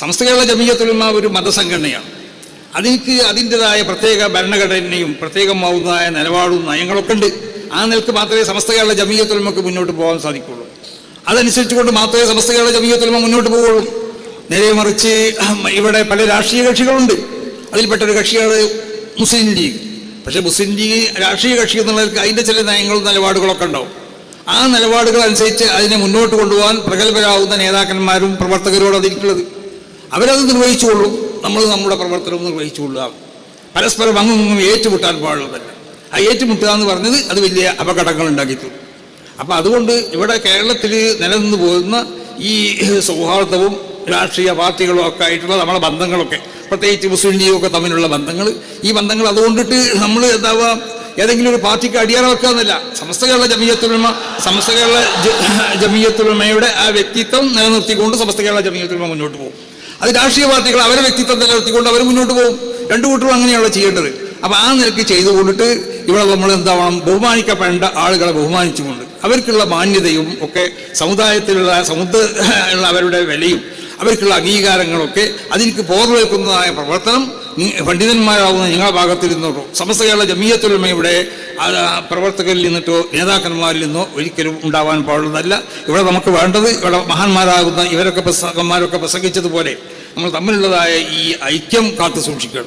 സമസ്ത കേരള ജമീയത്തുലമ ഒരു മതസംഘടനയാണ്. അതിനിക്ക് അതിന്റെതായ പ്രത്യേക ഭരണഘടനയും പ്രത്യേകമാവുന്നതായ നിലപാടും നയങ്ങളൊക്കെ ഉണ്ട്. ആ നിലയ്ക്ക് മാത്രമേ സമസ്ത കേരള ജമീയത്തുലമക്ക് മുന്നോട്ട് പോകാൻ സാധിക്കുള്ളൂ. അതനുസരിച്ചുകൊണ്ട് മാത്രമേ സമസ്ത കേരള ജമീയത്തുലമ മുന്നോട്ട് പോവുള്ളൂ. നേരെ മറിച്ച് ഇവിടെ പല രാഷ്ട്രീയ കക്ഷികളുണ്ട്. അതിൽപ്പെട്ട ഒരു കക്ഷിയാണ് മുസ്ലിം ലീഗ്. പക്ഷെ മുസ്ലിം ലീഗ് രാഷ്ട്രീയ കക്ഷി എന്നുള്ളവർക്ക് അതിന്റെ ചില നയങ്ങളും നിലപാടുകളൊക്കെ ഉണ്ടാവും. ആ നിലപാടുകൾ അനുസരിച്ച് അതിനെ മുന്നോട്ട് കൊണ്ടുപോകാൻ പ്രഗത്ഭരാകുന്ന നേതാക്കന്മാരും പ്രവർത്തകരോട് അതിരിക്കുള്ളത് അവരത് നിർവഹിച്ചുകൊള്ളും. നമ്മൾ നമ്മുടെ പ്രവർത്തനവും നിർവഹിച്ചുകൊള്ളുക. പരസ്പരം അങ്ങും ഇങ്ങും ഏറ്റുമുട്ടാൻ പാടുള്ളതല്ല. ആ ഏറ്റുമുട്ടുക എന്ന് പറഞ്ഞത് അത് വലിയ അപകടങ്ങൾ ഉണ്ടാക്കിത്തരും അപ്പം അതുകൊണ്ട് ഇവിടെ കേരളത്തിൽ നിലനിന്ന് പോകുന്ന ഈ സൗഹാർദ്ദവും രാഷ്ട്രീയ പാർട്ടികളും ഒക്കെ ആയിട്ടുള്ള നമ്മളെ ബന്ധങ്ങളൊക്കെ പ്രത്യേകിച്ച് മുസ്ലിം ലീഗൊക്കെ തമ്മിലുള്ള ബന്ധങ്ങൾ ഈ ബന്ധങ്ങൾ അതുകൊണ്ടിട്ട് നമ്മൾ എന്താവുക ഏതെങ്കിലും ഒരു പാർട്ടിക്ക് അടിയറ വെക്കുക എന്നല്ല സമസ്ത കേരള ജമീയത്തുലമ സമസ്ത കേരള ജമീയത്തുലമയുടെ ആ വ്യക്തിത്വം നിലനിർത്തിക്കൊണ്ട് സമസ്ത കേരള ജമീയത്തുലമ മുന്നോട്ട് പോകും. അത് രാഷ്ട്രീയ പാർട്ടികൾ അവരെ വ്യക്തിത്വം നിലനിർത്തിക്കൊണ്ട് അവർ മുന്നോട്ട് പോകും. രണ്ടു കൂട്ടരും അങ്ങനെയാണ് ചെയ്യേണ്ടത്. അപ്പൊ ആ നിലയ്ക്ക് ചെയ്തുകൊണ്ടിട്ട് ഇവിടെ നമ്മൾ എന്താവണം? ബഹുമാനിക്കപ്പെടേണ്ട ആളുകളെ ബഹുമാനിച്ചുകൊണ്ട് അവർക്കുള്ള മാന്യതയും ഒക്കെ സമുദായത്തിലുള്ള സമുദ്ര അവരുടെ വിലയും അവർക്കുള്ള അംഗീകാരങ്ങളൊക്കെ അതിലേക്ക് പോർവേൽക്കുന്നതായ പ്രവർത്തനം നി- പണ്ഡിതന്മാരാവുന്ന നിങ്ങളുടെ ഭാഗത്തിൽ നിന്നോ സമസ്ത കേരള ജമീയത്തുലമയുടെ പ്രവർത്തകരിൽ നിന്നിട്ടോ നേതാക്കന്മാരിൽ നിന്നോ ഒരിക്കലും ഉണ്ടാവാൻ പാടുള്ളതല്ല. ഇവിടെ നമുക്ക് വേണ്ടത് ഇവിടെ മഹാന്മാരാകുന്ന ഇവരൊക്കെ പ്രസംഗന്മാരൊക്കെ പ്രസംഗിച്ചതുപോലെ നമ്മൾ തമ്മിലുള്ളതായ ഈ ഐക്യം കാത്തു സൂക്ഷിക്കണം.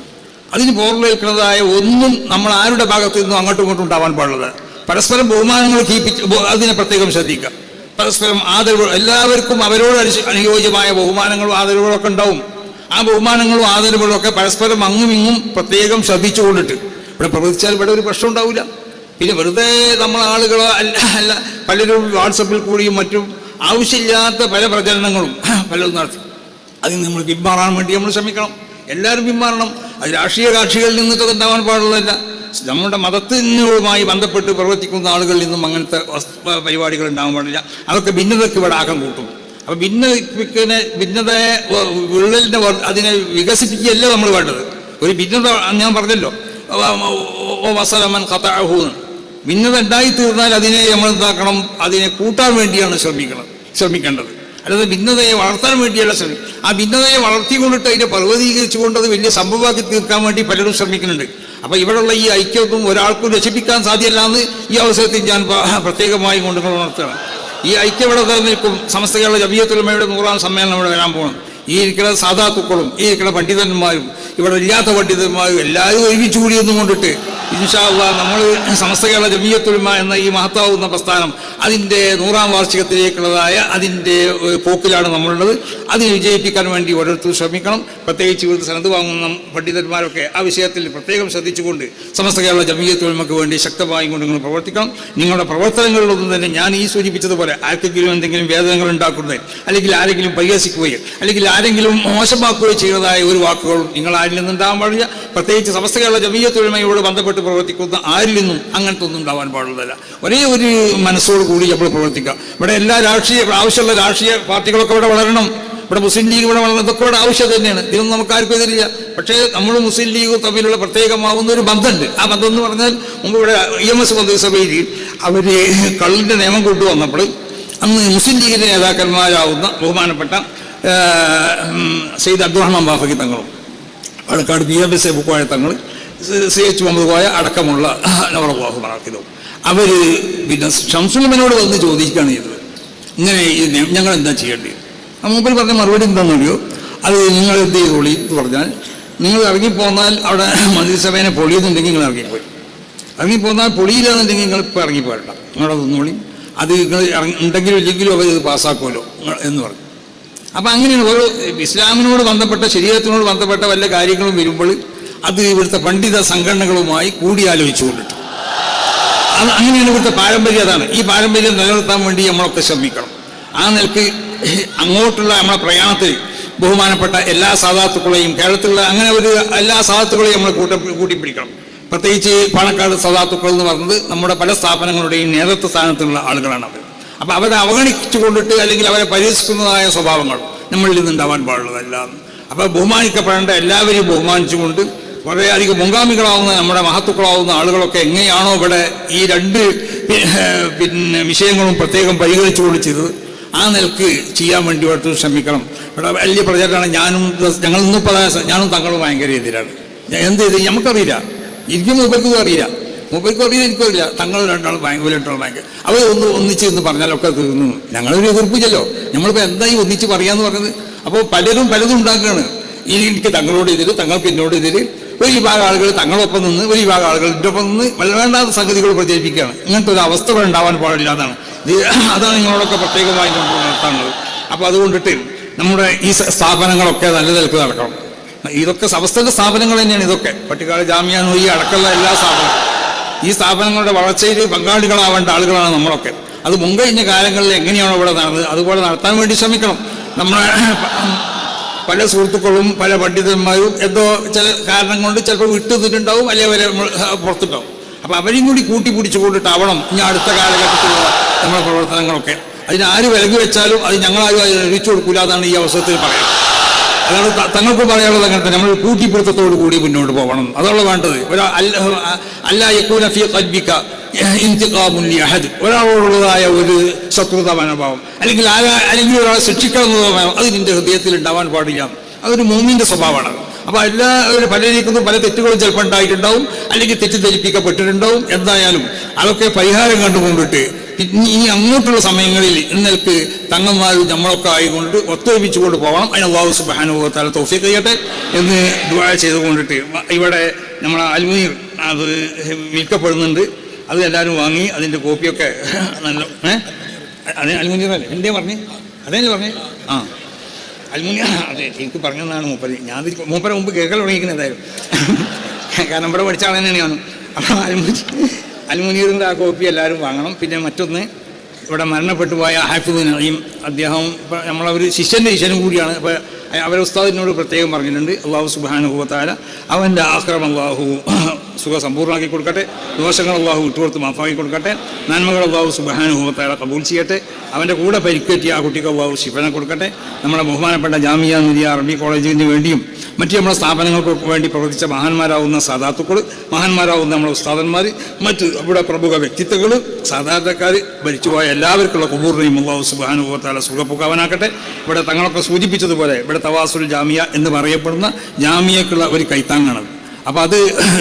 അതിന് പോർവേൽക്കുന്നതായ ഒന്നും നമ്മൾ ആരുടെ ഭാഗത്തു നിന്നും അങ്ങോട്ടും ഇങ്ങോട്ടും ഉണ്ടാവാൻ പാടുള്ളത്. പരസ്പരം ബഹുമാനങ്ങൾ കീപ്പിച്ച് അതിനെ പ്രത്യേകം ശ്രദ്ധിക്കുക. പരസ്പരം ആദരവ് എല്ലാവർക്കും അവരോട് അനുയോജ്യമായ ബഹുമാനങ്ങളും ആദരവുകളൊക്കെ ഉണ്ടാവും. ആ ബഹുമാനങ്ങളും ആദരവുകളും ഒക്കെ പരസ്പരം അങ്ങും ഇങ്ങും പ്രത്യേകം ശ്രദ്ധിച്ചുകൊണ്ടിട്ട്. ഇവിടെ പ്രവർത്തിച്ചാൽ ഇവിടെ ഒരു പ്രശ്നം ഉണ്ടാവില്ല പിന്നെ വെറുതെ നമ്മൾ ആളുകൾ അല്ല അല്ല പലരും വാട്സപ്പിൽ കൂടിയും മറ്റും ആവശ്യമില്ലാത്ത പല പ്രചരണങ്ങളും പലതും നടത്തി. അതിൽ നമ്മൾ പിന്മാറാൻ വേണ്ടി നമ്മൾ ശ്രമിക്കണം. എല്ലാവരും പിന്മാറണം. അത് രാഷ്ട്രീയ കാക്ഷികളിൽ നിന്നൊക്കെ ഉണ്ടാവാൻ പാടുള്ളതല്ല. നമ്മുടെ മതത്തിനുമായി ബന്ധപ്പെട്ട് പ്രവർത്തിക്കുന്ന ആളുകളിൽ നിന്നും അങ്ങനത്തെ പരിപാടികൾ ഉണ്ടാകാൻ പാടില്ല. അതൊക്കെ ഭിന്നതയ്ക്ക് ഇവിടെ ആക്കം കൂട്ടും. അപ്പൊ ഭിന്നതയ്ക്ക് ഭിന്നതയെ ഉള്ളിലിന്റെ അതിനെ വികസിപ്പിക്കുകയല്ല നമ്മൾ വേണ്ടത്? ഒരു ഭിന്നത ഞാൻ പറഞ്ഞല്ലോ. വസലമൻ കഥാഹൂന്ന് ഭിന്നത ഉണ്ടായി തീർന്നാൽ അതിനെ നമ്മൾ എന്താക്കണം? അതിനെ കൂട്ടാൻ വേണ്ടിയാണ് ശ്രമിക്കണം ശ്രമിക്കേണ്ടത്. അല്ലാതെ ഭിന്നതയെ വളർത്താൻ വേണ്ടിയല്ല ശ്രമിക്കും ആ ഭിന്നതയെ വളർത്തിക്കൊണ്ടിട്ട് അതിനെ പർവതീകരിച്ചുകൊണ്ട് അത് വലിയ സംഭവമാക്കി തീർക്കാൻ വേണ്ടി പലരും ശ്രമിക്കുന്നുണ്ട്. അപ്പൊ ഇവിടെയുള്ള ഈ ഐക്യത്വം ഒരാൾക്കും രക്ഷിപ്പിക്കാൻ സാധ്യമല്ല എന്ന് ഈ അവസരത്തിൽ ഞാൻ പ്രത്യേകമായി കൊണ്ട് ഉണർത്തുകയാണ്. ഈ ഐക്യം ഇവിടെ നിലനിൽക്കും സമസ്ത കേരള ജബിയത്തുലമയുടെ നൂറാം സമ്മേളനം ഇവിടെ വരാൻ പോകണം ഈ ഇരിക്കുന്ന സാധാത്തുക്കളും ഈ ഇരിക്കുന്ന പണ്ഡിതന്മാരും ഇവിടെ ഇല്ലാത്ത പണ്ഡിതന്മാരും എല്ലാവരും ഒരുമിച്ച് കൂടി ഒന്നും കൊണ്ടിട്ട് ഇൻഷാല്ല നമ്മൾ സമസ്ത കേരള ജമീയത്തുൽമ എന്ന ഈ മഹത്താവുന്ന പ്രസ്ഥാനം അതിന്റെ നൂറാം വാർഷികത്തിലേക്കുള്ളതായ അതിന്റെ പോക്കിലാണ് നമ്മളുള്ളത്. അതിനെ വിജയിപ്പിക്കാൻ വേണ്ടി ഓരോരുത്തരും ശ്രമിക്കണം. പ്രത്യേകിച്ച് ഇവിടുത്തെ സനത് വാങ്ങുന്ന പണ്ഡിതന്മാരൊക്കെ ആ വിഷയത്തിൽ പ്രത്യേകം ശ്രദ്ധിച്ചുകൊണ്ട് സമസ്ത കേരള ജമീയത്തുൽമക്ക് വേണ്ടി ശക്തമായി കൊണ്ട് നിങ്ങൾ പ്രവർത്തിക്കണം. നിങ്ങളുടെ പ്രവർത്തനങ്ങളിലൊന്നും തന്നെ ഞാൻ ഈ സൂചിപ്പിച്ചതുപോലെ ആർക്കെങ്കിലും എന്തെങ്കിലും വേദനകൾ ഉണ്ടാക്കുന്നത് അല്ലെങ്കിൽ ആരെങ്കിലും പരിഹസിക്കുകയോ അല്ലെങ്കിൽ ആരെങ്കിലും മോശമാക്കുകയോ ചെയ്തതായ ഒരു വാക്കുകളും നിങ്ങൾ ആരിൽ നിന്നുണ്ടാകാൻ പാടില്ല പ്രത്യേകിച്ച് സമസ്ത കേരള ജമീയത്തൊഴിമയോട് ബന്ധപ്പെട്ട് പ്രവർത്തിക്കുന്ന ആരിൽ നിന്നും അങ്ങനത്തെ ഒന്നും ഉണ്ടാവാൻ പാടുള്ളതല്ല. ഒരേ ഒരു മനസ്സോട് കൂടി നമ്മൾ പ്രവർത്തിക്കുക. ഇവിടെ എല്ലാ രാഷ്ട്രീയ ആവശ്യമുള്ള രാഷ്ട്രീയ പാർട്ടികളൊക്കെ ഇവിടെ വളരണം. ഇവിടെ മുസ്ലിം ലീഗ് ഇവിടെ വളരണം. ഇതൊക്കെ ഇവിടെ ആവശ്യം തന്നെയാണ്. ഇതൊന്നും നമുക്ക് ആർക്കും എതിരില്ല പക്ഷേ നമ്മൾ മുസ്ലിം ലീഗ് തമ്മിലുള്ള പ്രത്യേകമാവുന്ന ഒരു ബന്ധമുണ്ട്. ആ ബന്ധം എന്ന് പറഞ്ഞാൽ മുമ്പ് ഇവിടെ ഇ എം എസ് മന്ത്രിസഭയിൽ അവർ കള്ളിന്റെ നിയമം കൊണ്ടുവന്നപ്പോൾ അന്ന് മുസ്ലിം ലീഗിന്റെ നേതാക്കന്മാരാവുന്ന ബഹുമാനപ്പെട്ട സെയ്ദ് അബ്ദുറഹ്മാൻ ബാഫക്കി തങ്ങളും Palakkad B M S A Pookoya Thangal C H Muhammad Koya അടക്കമുള്ള നവറബാഹു മറാക്കിതോ അവർ പിന്നെ ഷംസുലമനോട് വന്ന് ചോദിക്കുകയാണ് ചെയ്തത്. ഇങ്ങനെ ഞങ്ങൾ എന്താ ചെയ്യേണ്ടത്? മൂപ്പർ പറഞ്ഞ മറുപടി എന്താണെന്നറിയോ അത് നിങ്ങൾ എന്ത് ചെയ്തോളി എന്ന് പറഞ്ഞാൽ നിങ്ങൾ ഇറങ്ങിപ്പോന്നാൽ അവിടെ മന്ത്രിസഭേനെ പൊളിയുന്നുണ്ടെങ്കിൽ നിങ്ങൾ ഇറങ്ങിപ്പോയി. ഇറങ്ങിപ്പോന്നാൽ പൊളിയില്ലാന്നുണ്ടെങ്കിൽ നിങ്ങൾ ഇപ്പോൾ ഇറങ്ങിപ്പോയിട്ട നിങ്ങളത് ഒന്നുകൂടി അത് നിങ്ങൾ ഇറങ്ങി ഉണ്ടെങ്കിലും ഇല്ലെങ്കിലും അവർ ഇത് പാസ്സാക്കുമല്ലോ എന്ന് പറഞ്ഞു. അപ്പം അങ്ങനെയാണ് ഓരോ ഇസ്ലാമിനോട് ബന്ധപ്പെട്ട ശരീരത്തിനോട് ബന്ധപ്പെട്ട വല്ല കാര്യങ്ങളും വരുമ്പോൾ അത് ഇവിടുത്തെ പണ്ഡിത സംഘടനകളുമായി കൂടിയാലോചിച്ചുകൊണ്ടിട്ട്. അത് അങ്ങനെയാണ് ഇവിടുത്തെ പാരമ്പര്യം അതാണ്. ഈ പാരമ്പര്യം നിലനിർത്താൻ വേണ്ടി നമ്മളൊക്കെ ശ്രമിക്കണം. ആ നിലയ്ക്ക് അങ്ങോട്ടുള്ള നമ്മളെ പ്രയാണത്തിൽ ബഹുമാനപ്പെട്ട എല്ലാ സാധാത്തുക്കളെയും കേരളത്തിലുള്ള അങ്ങനെ ഒരു എല്ലാ സാധാത്തുക്കളെയും നമ്മൾ കൂട്ട കൂട്ടിപ്പിടിക്കണം. പ്രത്യേകിച്ച് പാണക്കാട് സദാത്തുക്കൾ എന്ന് പറയുന്നത് നമ്മുടെ പല സ്ഥാപനങ്ങളുടെയും നേതൃത്വ സ്ഥാനത്തുള്ള ആളുകളാണ് അവർ അപ്പം അവരെ അവഗണിച്ചു കൊണ്ടിട്ട് അല്ലെങ്കിൽ അവരെ പരിഹസിക്കുന്നതായ സ്വഭാവങ്ങൾ നമ്മളിൽ നിന്നുണ്ടാവാൻ പാടുള്ളതല്ല അപ്പോൾ ബഹുമാനിക്കപ്പെടേണ്ട എല്ലാവരെയും ബഹുമാനിച്ചുകൊണ്ട് വളരെയധികം മുൻഗാമികളാവുന്ന നമ്മുടെ മഹത്തുക്കളാവുന്ന ആളുകളൊക്കെ എങ്ങനെയാണോ ഇവിടെ ഈ രണ്ട് പിന്നെ വിഷയങ്ങളും പ്രത്യേകം പരിഗണിച്ചുകൊണ്ട് ചെയ്തത്. ആ നിലയ്ക്ക് ചെയ്യാൻ വേണ്ടി ഓരോ ശ്രമിക്കണം. ഇവിടെ വലിയ പ്രചാരമാണ്. ഞാനും ഞങ്ങൾ ഇന്നും പറയാൻ ഞാനും തങ്ങളും ഭയങ്കര എതിരാണ്. എന്ത് ചെയ്ത്? നമുക്കറിയില്ല എനിക്ക് മൂപ്പർക്കും അറിയില്ല. മൂപ്പർക്കും അറിയില്ല എനിക്കും അറിയില്ല. തങ്ങൾ രണ്ടാളും ഭയങ്കര രണ്ടാളും ഭയങ്കര അവർ ഒന്ന് ഒന്നിച്ച് എന്ന് പറഞ്ഞാലൊക്കെ തീർന്നു. ഞങ്ങളൊരു എതിർപ്പില്ലല്ലോ. നമ്മളിപ്പോൾ എന്തായി ഒന്നിച്ച് പറയാന്ന് പറഞ്ഞത്? അപ്പോൾ പലരും പലതും ഉണ്ടാക്കുകയാണ് എനിക്ക് തങ്ങളോട് എതിര് തങ്ങൾക്ക് എന്നോട് എതിര്. ഒരു വിഭാഗം ആളുകൾ തങ്ങളൊപ്പം നിന്ന് ഒരു വിഭാഗം ആളുകൾ എന്റെ ഒപ്പം നിന്ന് വേണ്ടാത്ത സംഗതികൾ പ്രചരിപ്പിക്കുകയാണ്. ഇങ്ങനത്തെ ഒരു അവസ്ഥകൾ ഉണ്ടാവാൻ പാടില്ല എന്നാണ്. അതാണ് നിങ്ങളോടൊക്കെ പ്രത്യേകമായി നമ്മൾ നടത്താനുള്ളത് അപ്പോൾ അതുകൊണ്ടിട്ട് നമ്മുടെ ഈ സ്ഥാപനങ്ങളൊക്കെ നല്ല നിലയ്ക്ക് നടക്കണം. ഇതൊക്കെ സമസ്തന്റെ സ്ഥാപനങ്ങൾ തന്നെയാണ് ഇതൊക്കെ. പട്ടിക്കാട് ജാമ്യ നോയി അടക്കമുള്ള എല്ലാ സ്ഥാപനങ്ങളും. ഈ സ്ഥാപനങ്ങളുടെ വളർച്ചയിൽ പങ്കാളികളാവേണ്ട ആളുകളാണ് നമ്മളൊക്കെ. അത് മുൻകഴിഞ്ഞ കാലങ്ങളിൽ എങ്ങനെയാണോ ഇവിടെ നടന്നത് അതുപോലെ നടത്താൻ വേണ്ടി ശ്രമിക്കണം. നമ്മുടെ പല സുഹൃത്തുക്കളും പല പണ്ഡിതന്മാരും എന്തോ ചില കാരണം കൊണ്ട് ചിലപ്പോൾ വിട്ടുനിന്നിട്ടുണ്ടാവും അല്ലെങ്കിൽ അവരെ പുറത്തുണ്ടാവും. അപ്പൊ അവരെയും കൂടി കൂട്ടി പിടിച്ചു കൊണ്ടിട്ടാവണം ഇനി അടുത്ത കാലഘട്ടത്തിലുള്ള നമ്മുടെ പ്രവർത്തനങ്ങളൊക്കെ. അതിനാര് വിലങ്ങി വെച്ചാലും അത് ഞങ്ങളാരും അത് എഴുതിച്ചു കൊടുക്കില്ല എന്നാണ് ഈ അവസരത്തിൽ പറയുന്നത്. അതാണ് തങ്ങൾക്ക് പറയാനുള്ളത് അങ്ങനെ തന്നെ. നമ്മൾ കൂട്ടിപ്പിടുത്തത്തോടു കൂടി മുന്നോട്ട് പോകണം അതാണ് വേണ്ടത്. ഒരാളോടുള്ളതായ ഒരു ശത്രുത മനോഭാവം. അല്ലെങ്കിൽ അല്ലെങ്കിൽ ഒരാളെ ശിക്ഷിക്കണം അത് നിന്റെ ഹൃദയത്തിൽ ഉണ്ടാവാൻ പാടില്ല. അതൊരു മൂമിന്റെ സ്വഭാവമാണ്. അപ്പൊ എല്ലാ പല പലരിക്കുന്നു പല തെറ്റുകളും ചിലപ്പോൾ ഉണ്ടായിട്ടുണ്ടാവും. അല്ലെങ്കിൽ തെറ്റിദ്ധരിപ്പിക്കപ്പെട്ടിട്ടുണ്ടാവും. എന്തായാലും അതൊക്കെ പരിഹാരം കണ്ടുകൊണ്ടിട്ട് ഇനി അങ്ങോട്ടുള്ള സമയങ്ങളിൽ ഇന്നൽക്ക് തങ്ങന്മാർ നമ്മളൊക്കെ ആയിക്കൊണ്ട് ഒത്തൊരുമിച്ചുകൊണ്ട് പോകണം. അതിന് അള്ളാഹു സുബാനുഭവത്താൽ തോഫിക്ക് ചെയ്യട്ടെ എന്ന് ദുബായ ചെയ്തുകൊണ്ടിട്ട് ഇവിടെ നമ്മളെ അൽമീർ അത് വിൽക്കപ്പെടുന്നുണ്ട്. അത് എല്ലാവരും വാങ്ങി അതിന്റെ കോപ്പിയൊക്കെ നല്ല ഏഹ് അതെ അൽമുനീർ അല്ലേ? എന്തേ പറഞ്ഞേ? അതേ പറഞ്ഞേ? ആ. അൽമുനി അതെ എനിക്ക് പറഞ്ഞതാണ് മൂപ്പര്. ഞാൻ മൂപ്പര മുമ്പ് കേൾക്കൽ തുടങ്ങിയിരിക്കുന്നതായിരുന്നു കാരണം ഇവിടെ പഠിച്ച ഞാൻ അപ്പോൾ അൽമുനി അൽമുനീറിന്റെ ആ കോപ്പി എല്ലാവരും വാങ്ങണം. പിന്നെ മറ്റൊന്ന് ഇവിടെ മരണപ്പെട്ടു പോയ ഹാഫിദ് നഹീം അദ്ദേഹം നമ്മളൊരു ശിഷ്യന്റെ ശിഷ്യനും കൂടിയാണ്. അപ്പോൾ അവരെ ഉസ്താദിനോട് പ്രത്യേകം പറഞ്ഞിട്ടുണ്ട്. അള്ളാഹു സുബാനുഭവത്താല അവന്റെ ആക്രമം അള്ളാഹു സുഖ സമ്പൂർണമാക്കി കൊടുക്കട്ടെ. ദോഷങ്ങൾ അള്ളാഹു വിട്ടുകൊടുത്ത് മാഫാക്കി കൊടുക്കട്ടെ. നന്മകൾ അള്ളാഹു സുബാനുഭവത്താല കബൂൽ ചെയ്യട്ടെ. അവന്റെ കൂടെ പരിക്കേറ്റിയ ആ കുട്ടിക്ക് അള്ളാഹു ശിഫനം കൊടുക്കട്ടെ. നമ്മുടെ ബഹുമാനപ്പെട്ട ജാമിയ നിരിയ അറബി കോളേജിന് വേണ്ടിയും മറ്റ് നമ്മുടെ സ്ഥാപനങ്ങൾക്ക് വേണ്ടി പ്രവർത്തിച്ച മഹാന്മാരാവുന്ന സാധാത്തുക്കൾ മഹാന്മാരാവുന്ന നമ്മുടെ ഉസ്താദന്മാർ മറ്റ് അവിടെ പ്രമുഖ വ്യക്തിത്വങ്ങൾ സാധാരണക്കാർ ഭരിച്ചുപോയ എല്ലാവർക്കുള്ള കുബൂറിനെയും അള്ളാഹു സുബാനുഭവത്താല സുഖപ്പുക്കാവനാക്കട്ടെ ഇവിടെ തങ്ങളൊക്കെ സൂചിപ്പിച്ചതുപോലെ ഇവിടെ തവാസുൽ ജാമിയ എന്ന് പറയപ്പെടുന്ന ജാമിയക്കുള്ള ഒരു കൈത്താങ്ങാണത്. അപ്പോൾ അത്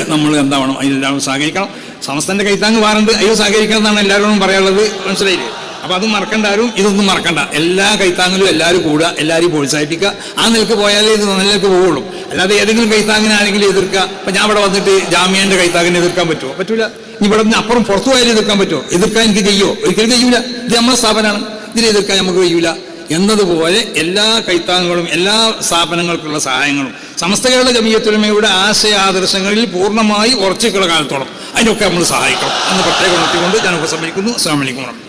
നമ്മൾ എന്താവണം അതിലെല്ലാവരും സഹകരിക്കണം. സമസ്തന്റെ കൈത്താങ് വാറണ്ട് അയ്യോ സഹകരിക്കണം എന്നാണ് എല്ലാവരോടും പറയാനുള്ളത്. മനസ്സിലായില്ലേ? അപ്പൊ അത് മറക്കണ്ട ആരും. ഇതൊന്നും മറക്കണ്ട. എല്ലാ കൈത്താങ്ങിലും എല്ലാവരും കൂടുക എല്ലാവരും പ്രോത്സാഹിപ്പിക്കുക. ആ നിലയ്ക്ക് പോയാലേ ഇത് നിലയ്ക്ക് പോവുള്ളൂ. അല്ലാതെ ഏതെങ്കിലും കൈത്താങ്ങിനെ ആരെങ്കിലും എതിർക്കുക. അപ്പൊ ഞാൻ ഇവിടെ വന്നിട്ട് ജാമ്യന്റെ കൈത്താങ്ങിനെ എതിർക്കാൻ പറ്റുമോ? പറ്റൂല. ഇനി ഇവിടെ നിന്ന് അപ്പുറം പുറത്തു പോയാലും എതിർക്കാൻ പറ്റുമോ? എതിർക്കാൻ എനിക്ക് കഴിയുമോ? ഒരിക്കലും കഴിയൂല. ഇത് നമ്മുടെ സ്ഥാപനമാണ്. ഇതിനെ എതിർക്കാൻ നമുക്ക് കഴിയൂല. എന്നതുപോലെ എല്ലാ കൈത്താങ്ങുകളും എല്ലാ സ്ഥാപനങ്ങൾക്കുള്ള സഹായങ്ങളും സമസ്ത കേരള ജമീയത്തുലമയുടെ ആശയ ആദർശങ്ങളിൽ പൂർണമായി ഉറച്ചിട്ടുള്ള കാലത്തോളം അതിനൊക്കെ നമ്മൾ സഹായിക്കണം എന്ന് പ്രത്യേകം നിർത്തിക്കൊണ്ട് ഞാൻ ഉപസംഹരിക്കുന്നു. അസ്സാം വലൈക്കും